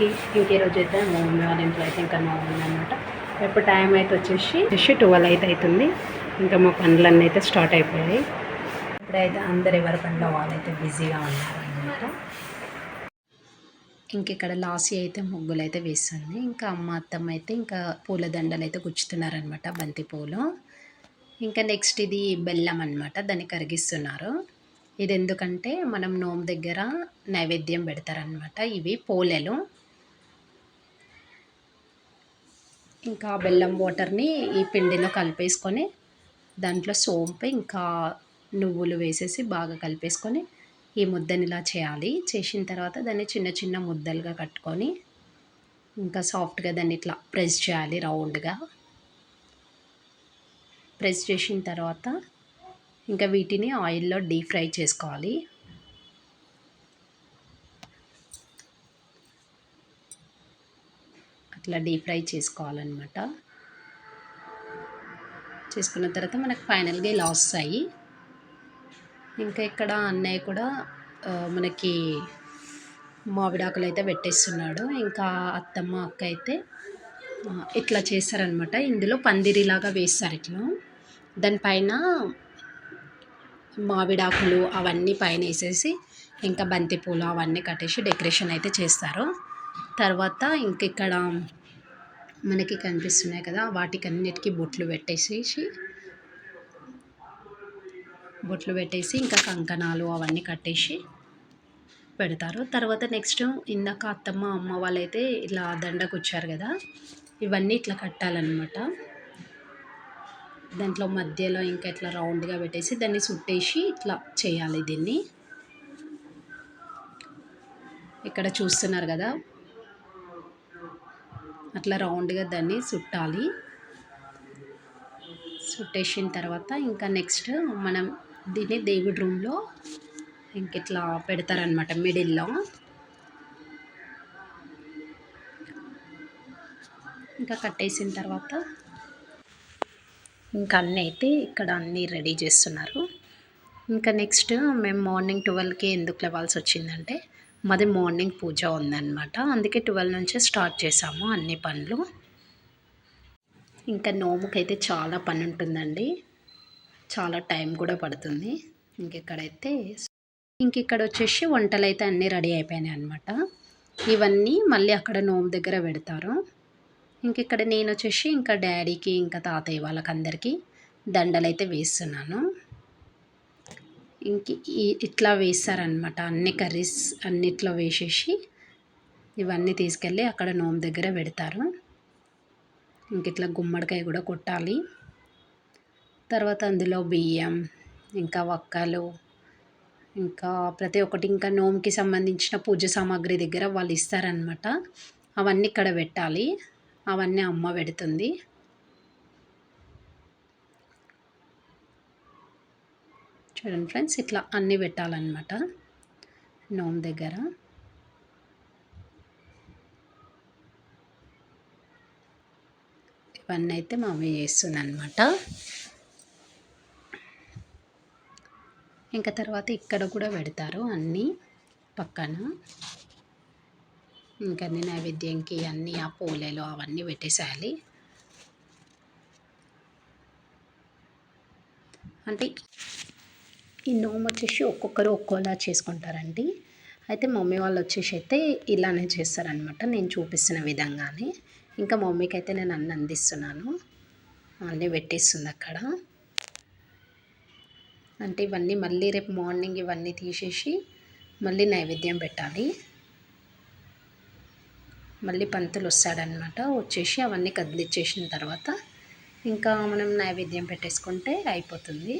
Friends duty రోజు అయితే మా మమ్మీ వాళ్ళ ఇంట్లో అయితే ఇంకా మా మమ్మీ అనమాట ఇప్పుడు టైం అయితే వచ్చేసి వచ్చేసి ట్వెల్వ్ అయితే అవుతుంది. ఇంకా మా పనులన్నీ అయితే స్టార్ట్ అయిపోయాయి. ఇప్పుడైతే అందరు ఎవరి పనిలో వాళ్ళైతే బిజీగా ఉన్నారు అనమాట ఇంక ఇక్కడ లాసీ అయితే ముగ్గులు అయితే వేస్తుంది. ఇంకా అమ్మ అత్తమ్మ అయితే ఇంకా పూలదండలు అయితే గుచ్చుతున్నారనమాట బంతిపూలు ఇంకా నెక్స్ట్ ఇది బెల్లం అనమాట దాన్ని కరిగిస్తున్నారు. ఇది ఎందుకంటే మనం నోము దగ్గర నైవేద్యం పెడతారనమాట ఇవి పోలెలు. ఇంకా బెల్లం వాటర్ని ఈ పిండిలో కలిపేసుకొని దాంట్లో సోంపు ఇంకా నువ్వులు వేసేసి బాగా కలిపేసుకొని ఈ ముద్దని ఇలా చేయాలి. చేసిన తర్వాత దాన్ని చిన్న చిన్న ముద్దలుగా కట్టుకొని ఇంకా సాఫ్ట్గా దాన్ని ఇట్లా ప్రెస్ చేయాలి రౌండ్గా. ప్రెస్ చేసిన తర్వాత ఇంకా వీటిని ఆయిల్లో డీప్ ఫ్రై చేసుకోవాలి. అట్లా డీప్ ఫ్రై చేసుకోవాలన్నమాట. చేసుకున్న తర్వాత మనకు ఫైనల్గా ఇలా వస్తాయి. ఇంకా ఇక్కడ అన్నయ్య కూడా మనకి మామిడాకులు అయితే పెట్టేస్తున్నాడు. ఇంకా అత్తమ్మ అక్క అయితే ఇట్లా చేస్తారనమాట ఇందులో పందిరిలాగా వేస్తారు ఇట్లా. దానిపైన మామిడాకులు అవన్నీ పైన వేసేసి ఇంకా బంతిపూలు అవన్నీ కట్టేసి డెకరేషన్ అయితే చేస్తారు. తర్వాత ఇంక ఇక్కడ మనకి కనిపిస్తున్నాయి కదా వాటికన్నిటికీ బొట్లు పెట్టేసేసి బొట్లు పెట్టేసి ఇంకా కంకణాలు అవన్నీ కట్టేసి పెడతారు. తర్వాత నెక్స్ట్ ఇందాక అత్తమ్మ అమ్మ వాళ్ళైతే ఇలా దండకు వచ్చారు కదా ఇవన్నీ ఇట్లా కట్టాలన్నమాట. దాంట్లో మధ్యలో ఇంకా ఇట్లా రౌండ్గా పెట్టేసి దాన్ని చుట్టేసి ఇట్లా చేయాలి దీన్ని. ఇక్కడ చూస్తున్నారు కదా అట్లా రౌండ్గా దాన్ని చుట్టాలి. చుట్టేసిన తర్వాత ఇంకా నెక్స్ట్ మనం దీన్ని దేవుడి రూమ్లో ఇంక ఇట్లా పెడతారనమాట మిడిల్లో. ఇంకా కట్టేసిన తర్వాత ఇంకా అన్నీ అయితే ఇక్కడ అన్నీ రెడీ చేస్తున్నారు. ఇంకా నెక్స్ట్ మేము మార్నింగ్ ట్వెల్వ్కి ఎందుకు లేవాల్సి వచ్చిందంటే మాది మార్నింగ్ పూజ ఉందన్నమాట. అందుకే ట్వెల్వ్ నుంచే స్టార్ట్ చేసాము అన్ని పనులు. ఇంకా నోముకైతే చాలా పని ఉంటుందండి. చాలా టైం కూడా పడుతుంది. ఇంకెక్కడైతే ఇంక ఇక్కడ వచ్చేసి వంటలు అయితే అన్నీ రెడీ అయిపోయినాయి అనమాట ఇవన్నీ మళ్ళీ అక్కడ నోము దగ్గర పెడతారు. ఇంక ఇక్కడ నేను వచ్చేసి ఇంకా డాడీకి ఇంకా తాతయ్య వాళ్ళకందరికీ దండలు అయితే వేస్తున్నాను. ఇంక ఇట్లా వేస్తారనమాట అన్ని కర్రీస్ అన్నిట్లో వేసేసి ఇవన్నీ తీసుకెళ్ళి అక్కడ నోము దగ్గర పెడతారు. ఇంక ఇట్లా గుమ్మడికాయ కూడా కొట్టాలి. తర్వాత అందులో బియ్యం ఇంకా వక్కలు ఇంకా ప్రతి ఒక్కటి ఇంకా నోముకి సంబంధించిన పూజ సామాగ్రి దగ్గర వాళ్ళు ఇస్తారనమాట అవన్నీ ఇక్కడ పెట్టాలి. అవన్నీ అమ్మ పెడుతుంది. చూడండి ఫ్రెండ్స్ ఇట్లా అన్నీ పెట్టాలన్నమాట. నోమ్ దగ్గర. ఇవన్నీ అయితే మమ్మీ చేస్తుంది అనమాట ఇంకా తర్వాత ఇక్కడ కూడా పెడతారు అన్నీ పక్కన. ఇంకా అన్ని నైవేద్యంకి అన్నీ ఆ పూలలు అవన్నీ పెట్టేసేయాలి. అంటే ఈ నోము వచ్చేసి ఒక్కొక్కరు ఒక్కోలా చేసుకుంటారండి. అయితే మమ్మీ వాళ్ళు వచ్చేసి అయితే ఇలానే చేస్తారనమాట నేను చూపిస్తున్న విధంగానే. ఇంకా మమ్మీకి అయితే నేను అన్ని అందిస్తున్నాను. అన్నీ పెట్టేస్తుంది అక్కడ. అంటే ఇవన్నీ మళ్ళీ రేపు మార్నింగ్ ఇవన్నీ తీసేసి మళ్ళీ నైవేద్యం పెట్టాలి. మళ్ళీ పంతులు వస్తాడనమాట వచ్చేసి అవన్నీ కదిలిచ్చేసిన తర్వాత ఇంకా మనం నైవేద్యం పెట్టేసుకుంటే అయిపోతుంది.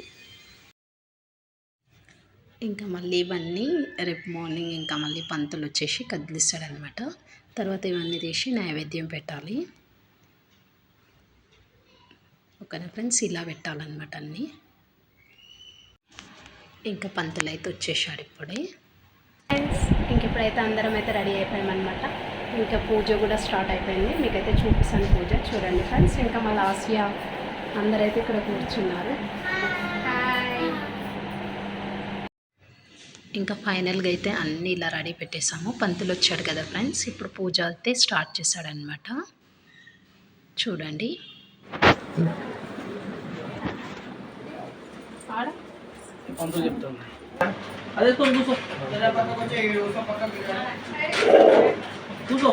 ఇంకా మళ్ళీ ఇవన్నీ రేపు మార్నింగ్ ఇంకా మళ్ళీ పంతులు వచ్చేసి కదిలిస్తాడనమాట. తర్వాత ఇవన్నీ తీసి నైవేద్యం పెట్టాలి. ఓకేనా ఫ్రెండ్స్? ఇలా పెట్టాలన్నమాట అన్నీ. ఇంకా పంతులు అయితే వచ్చేసాడు ఇప్పుడే. ఫ్రెండ్స్ ఇంక ఇప్పుడైతే అందరం అయితే రెడీ అయిపోయామన్నమాట. ఇంకా పూజ కూడా స్టార్ట్ అయిపోయింది. మీకైతే చూపిస్తాను పూజ. చూడండి ఫ్రెండ్స్ ఇంకా మా లాస్యా అందరైతే ఇక్కడ కూర్చున్నారు. ఇంకా ఫైనల్గా అయితే అన్నీ ఇలా రెడీ పెట్టేసాము. పంతులు వచ్చాడు కదా ఫ్రెండ్స్ ఇప్పుడు పూజ అయితే స్టార్ట్ చేశాడనమాట చూడండి. అదే కూర్చో. కూర్చో.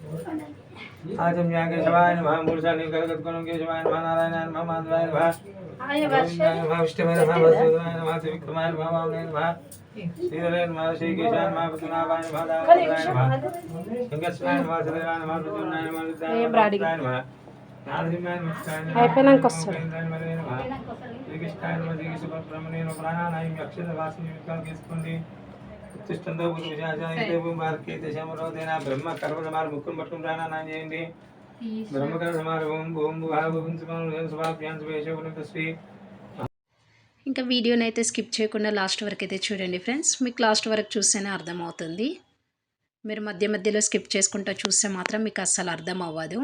ఆచం కేశవాయ నమః మూర్ఛాని కరగత్కొనం కేశవాయ నమః నారాయణాయ నమః మాధవాయ నమః విష్ణువే నమః వసుదేవాయ నమః త్రివిక్రమాయ నమః వామనే నమః శ్రీధరే నమః శ్రీకేశాయ నమః పద్మనాభాయ నమః దామోదరాయ నమః శంకర్షాయ నమః సదేవాయ నమః ప్రద్యుమ్నాయ నమః విద్యాయ నమః నారసింహాయ నమః అయిపోయినాక వస్తాడు. శ్రీకృష్ణాయ నమః శ్రీకృష్ణ ప్రాణానాయం అక్షర వాసిని వికారం విశాచాయితే దశమరోధైన బ్రహ్మ ముక్కును పట్టుకుని చేయండి బ్రహ్మకర్మ సమారు ఓం ఇంకా వీడియోని అయితే స్కిప్ చేయకుండా లాస్ట్ వరకు అయితే చూడండి ఫ్రెండ్స్. మీకు లాస్ట్ వరకు చూస్తేనే అర్థమవుతుంది. మీరు మధ్య మధ్యలో స్కిప్ చేసుకుంటూ చూస్తే మాత్రం మీకు అస్సలు అర్థం అవ్వదు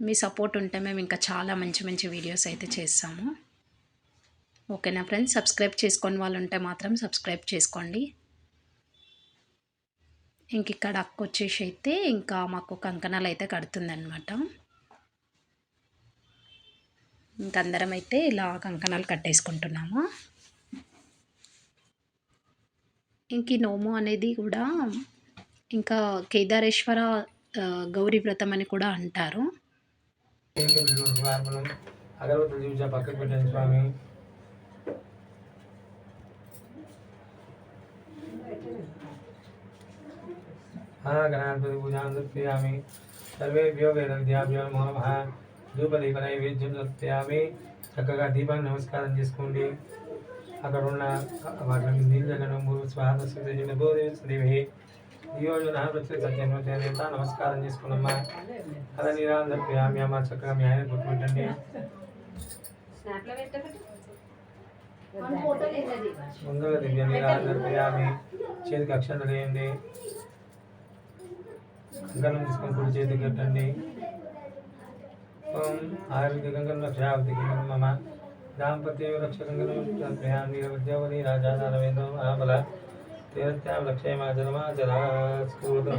మీ సపోర్ట్ ఉంటే మేము ఇంకా చాలా మంచి మంచి వీడియోస్ అయితే చేస్తాము. ఓకేనా ఫ్రెండ్స్? సబ్స్క్రైబ్ చేసుకొని వాళ్ళు ఉంటే మాత్రం సబ్స్క్రైబ్ చేసుకోండి. ఇంక ఇక్కడ అక్క వచ్చేసి అయితే ఇంకా మాకు కంకణాలు అయితే కడుతుందనమాట ఇంకందరం అయితే ఇలా కంకణాలు కట్టేసుకుంటున్నాము. ఇంక ఈ నోము అనేది కూడా ఇంకా కేదారేశ్వర గౌరీ వ్రతం అని కూడా అంటారు. అగరబత్తులు చూసా పక్కకు పెట్టండి స్వామి. గణాధిపతి పూజాం సమర్పయామి సర్వేభ్యో వేదవిద్యాభ్యో నమో నమః ధూపదీప నైవేద్యం సమర్పయామి చక్కగా దీపాన్ని నమస్కారం చేసుకోండి అక్కడ ఉన్న వాటిని నీళ్ళను మూడు స్వాహ దేవి దియోజన ప్రతి నమస్కారం చేసుకున్నమ్మా అలా నీరాన్ని సమర్పయామి అమ్మ చక్కగా మీ ఆయన గుర్తుపెట్టండి ముందుగా దివ్య నీరాన్ని సమర్పయామి చేతికి అక్షంతలు వేయండి. కంకణం తీసుకొని కుడి చేతికి కట్టండి. ఓం ఆయుర్వేద కంకణం రక్షావతి కంకణం మమ. దాంపత్య రక్ష కంకణం సమర్పయామి విద్యావతి రాజా రవేంద్ర మహాబల తీరత్యాం రక్షయమా జలమా జలా స్కూలం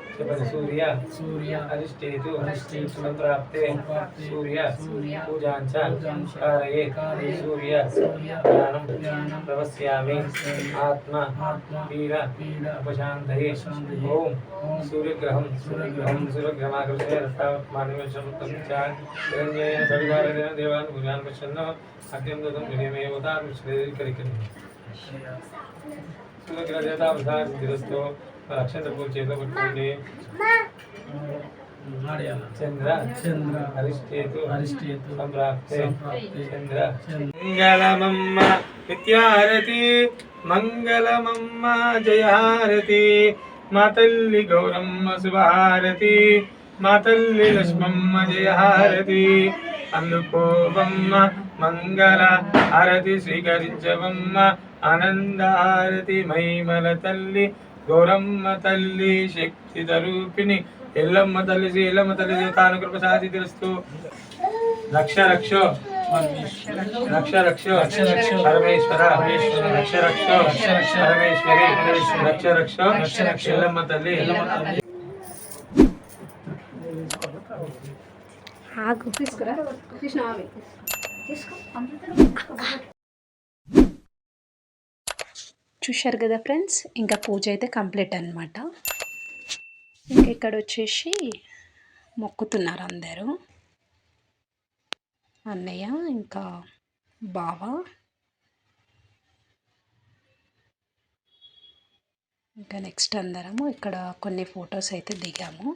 सूर्य सूर्य अरिष्टेतु अरिष्टेतु प्राप्ते सूर्य पूजांच कारये सूर्य ज्ञानं प्रवस्यामि आत्मा वीर उपशान्तये ॐ सूर्यग्रहं ॐ सूर्यग्रहमाकृष्य रत्तावत्मानवेशमुत्तं च निरञ्जयेन सविधारेण देवान् भुजान् पश्यन्नः अत्यं दत्तं हृदयमेव तान् विश्वे करिकरि सूर्यग्रहदेवता वृथा स्थिरस्थो అక్షంత పూజ చేతిలో పెట్టుకోండి చంద్ర చంద్ర. సంప్రాప్తే సంప్రాప్తే. చంద్ర. మంగళమమ్మ నిత్యారతి. మంగళమమ్మ జయహారతి. మా తల్లి గౌరమ్మ శుభహారతి. మా తల్లి లక్ష్మమ్మ జయహారతి. అందుకోవమ్మ మంగళ హారతి. స్వీకరించవమ్మ ఆనంద హారతి. మహిమల తల్లి గౌరమ్మ తల్లి శక్తి తరూపిణి ఎల్లమ్మ తల్లి శ్రీలమ్మ తల్లి తాను కృప సాధి తెలుస్తూ రక్ష రక్షో. రక్ష రక్ష. రక్ష రక్ష పరమేశ్వర. పరమేశ్వర రక్ష రక్ష. రక్ష రక్ష పరమేశ్వరి. పరమేశ్వరి రక్ష రక్ష. రక్ష రక్ష ఎల్లమ్మ తల్లి. ఎల్లమ్మ తల్లి తీసుకురా తీసుకో. చూశారు కదా ఫ్రెండ్స్? ఇంకా పూజ అయితే కంప్లీట్ అనమాట ఇంకా ఇక్కడ వచ్చేసి మొక్కుతున్నారు అందరూ. అన్నయ్య ఇంకా బావ. ఇంకా నెక్స్ట్ అందరము ఇక్కడ కొన్ని ఫొటోస్ అయితే దిగాము.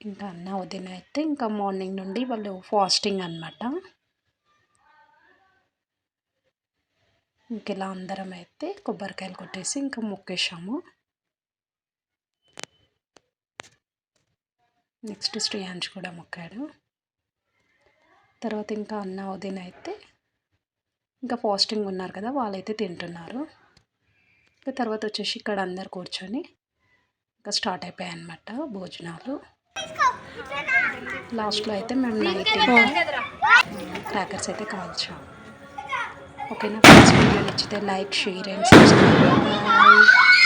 ఇంకా అన్న వదిన అయితే ఇంకా మార్నింగ్ నుండి వాళ్ళు ఫాస్టింగ్ అనమాట ఇంక ఇలా అందరం అయితే కొబ్బరికాయలు కొట్టేసి ఇంకా మొక్కేసాము. నెక్స్ట్ శ్రేయాంశ్ కూడా మొక్కాడు. తర్వాత ఇంకా అన్న ఉదయం అయితే ఇంకా ఫాస్టింగ్ ఉన్నారు కదా వాళ్ళైతే తింటున్నారు. ఇంకా తర్వాత వచ్చేసి ఇక్కడ అందరు కూర్చొని ఇంకా స్టార్ట్ అయిపోయాయి అనమాట భోజనాలు. లాస్ట్లో అయితే మేము నైట్ క్రాకర్స్ అయితే కాల్చాము. ఓకేనా? ఫ్రెండ్స్ వీడియో నచ్చితే లైక్ షేర్ అండ్ సబ్స్క్రైబ్